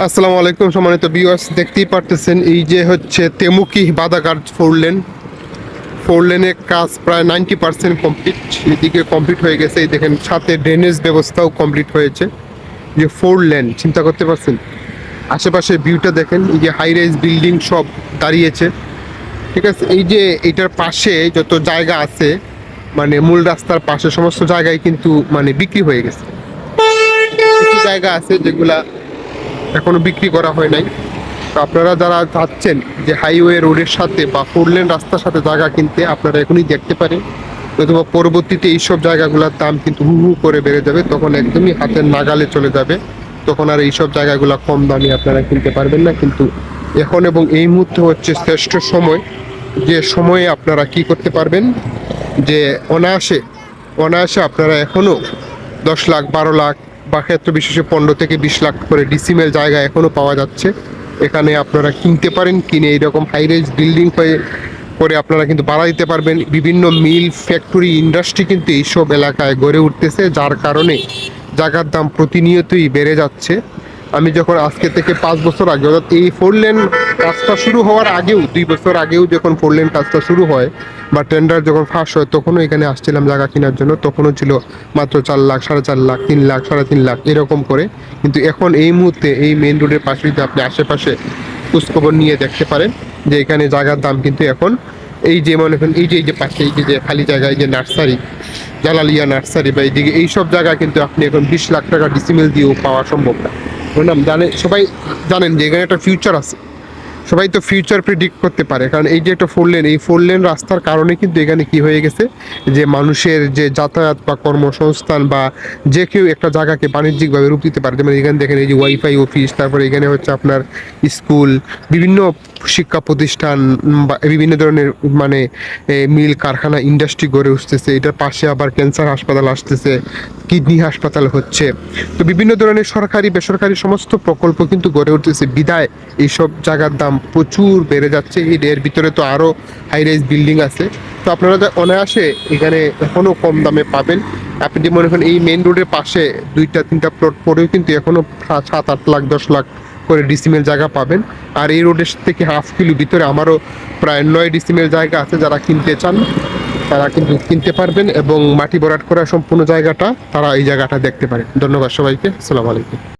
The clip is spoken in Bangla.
আসসালামু আলাইকুম, সম্মানিত ভিউয়ার্স দেখতেই পারতেছেন, এই যে হচ্ছে Temukhi Badaghat four lane four লেনের কাজ প্রায় নাইনটি পার্সেন্ট কমপ্লিট এদিকে কমপ্লিট হয়ে গেছে, এই দেখেন সাথে ড্রেনেজ ব্যবস্থাও কমপ্লিট হয়েছে। যে ফোর লেন চিন্তা করতে পারছেন? আশেপাশে ভিউটা দেখেন, এই যে হাই রাইজ বিল্ডিং সব দাঁড়িয়েছে। ঠিক আছে, এই যে এটার পাশে যত জায়গা আছে মানে মূল রাস্তার পাশে সমস্ত জায়গায় কিন্তু মানে বিক্রি হয়ে গেছে। কিছু জায়গা আছে যেগুলা এখনও বিক্রি করা হয় নাই। তো আপনারা যারা চাচ্ছেন যে হাইওয়ে রোডের সাথে বা ফোর লেন রাস্তার সাথে জায়গা কিনতে, আপনারা এখনই দেখতে পারেন। অথবা পরবর্তীতে এইসব জায়গাগুলোর দাম কিন্তু হু হু করে বেড়ে যাবে, তখন একদমই হাতের নাগালে চলে যাবে। তখন আর এইসব জায়গাগুলো কম দামে আপনারা কিনতে পারবেন না। কিন্তু এখন এবং এই মুহূর্তে হচ্ছে শ্রেষ্ঠ সময়, যে সময়ে আপনারা কি করতে পারবেন, যে অনায়াসে অনায়াসে আপনারা এখনও দশ লাখ, বারো লাখ বা ক্ষেত্র বিশেষে পনেরো থেকে বিশ লাখ করে ডিসিমেল জায়গা এখনও পাওয়া যাচ্ছে। এখানে আপনারা কিনতে পারেন, কিনে এইরকম হাইরেজ বিল্ডিং হয়ে করে আপনারা কিন্তু বাড়া দিতে পারবেন। বিভিন্ন মিল ফ্যাক্টরি ইন্ডাস্ট্রি কিন্তু এইসব এলাকায় গড়ে উঠতেছে, যার কারণে জায়গার দাম প্রতিনিয়তই বেড়ে যাচ্ছে। আমি যখন আজকে থেকে পাঁচ বছর আগে, অর্থাৎ এই ফোর লেন কাজটা শুরু হওয়ার আগেও, দুই বছর আগেও যখন ফোর লেন কাজটা শুরু হয় বা টেন্ডার যখন ফাঁস হয়, তখনও এখানে আসছিলাম জায়গা কেনার জন্য। তখনও ছিল মাত্র চার লাখ, সাড়ে চার লাখ, তিন লাখ, সাড়ে তিন লাখ এরকম করে। কিন্তু এখন এই মুহূর্তে এই মেন রোডের পাশে যদি আপনি আশেপাশে খোঁজখবর নিয়ে দেখতে পারেন যে এখানে জায়গার দাম কিন্তু এখন এই যে মনে করেন, এই যে এই যে পাশে, এই যে খালি জায়গায় যে নার্সারি, জালালিয়া নার্সারি বা এইদিকে এইসব জায়গা কিন্তু আপনি এখন বিশ লাখ টাকা ডিসিমেল দিয়েও পাওয়া সম্ভব না। বললাম, জানে, সবাই জানেন যে এখানে একটা ফিউচার আছে। সবাই তো ফিউচার প্রিডিক্ট করতে পারে। কারণ এই যে একটা ফোর লেন এই ফোর লেন রাস্তার কারণে কিন্তু এখানে কি হয়ে গেছে? যে মানুষের যে যাতায়াত বা কর্মসংস্থান বা যে কেউ একটা জায়গাকে বাণিজ্যিকভাবে রূপ দিতে পারে। যেমন এখানে দেখেন এই যে ওয়াইফাই অফিস তারপরে এখানে হচ্ছে আপনার স্কুল বিভিন্ন শিক্ষা প্রতিষ্ঠান বা বিভিন্ন ধরনের মানে মিল কারখানা ইন্ডাস্ট্রি গড়ে উঠতেছে। এটার পাশে আবার ক্যান্সার হাসপাতাল আসতেছে কিডনি হাসপাতাল হচ্ছে। তো বিভিন্ন ধরনের সরকারি, বেসরকারি সমস্ত প্রকল্প কিন্তু গড়ে উঠতেছে। বিদায়, এইসব জায়গার দাম প্রচুর বেড়ে যাচ্ছে। এর- এর ভিতরে তো আরও হাই রাইজ বিল্ডিং আছে। তো আপনারা অনায়াসে এখানে এখনও কম দামে পাবেন। আপনি মনে করেন এই মেন রোডের পাশে দুইটা, তিনটা প্লট পরেও কিন্তু এখনও সাত আট লাখ, দশ লাখ করে ডিসিমেল জায়গা পাবেন। আর এই রোডের থেকে হাফ কিলো ভিতরে আমারও প্রায় নয় ডিসিমেল জায়গা আছে যারা কিনতে চান, তারা কিন্তু কিনতে পারবেন এবং মাটি ভরাট করা সম্পূর্ণ জায়গাটা তারা এই জায়গাটা দেখতে পারে ধন্যবাদ সবাইকে। আসসালামু আলাইকুম।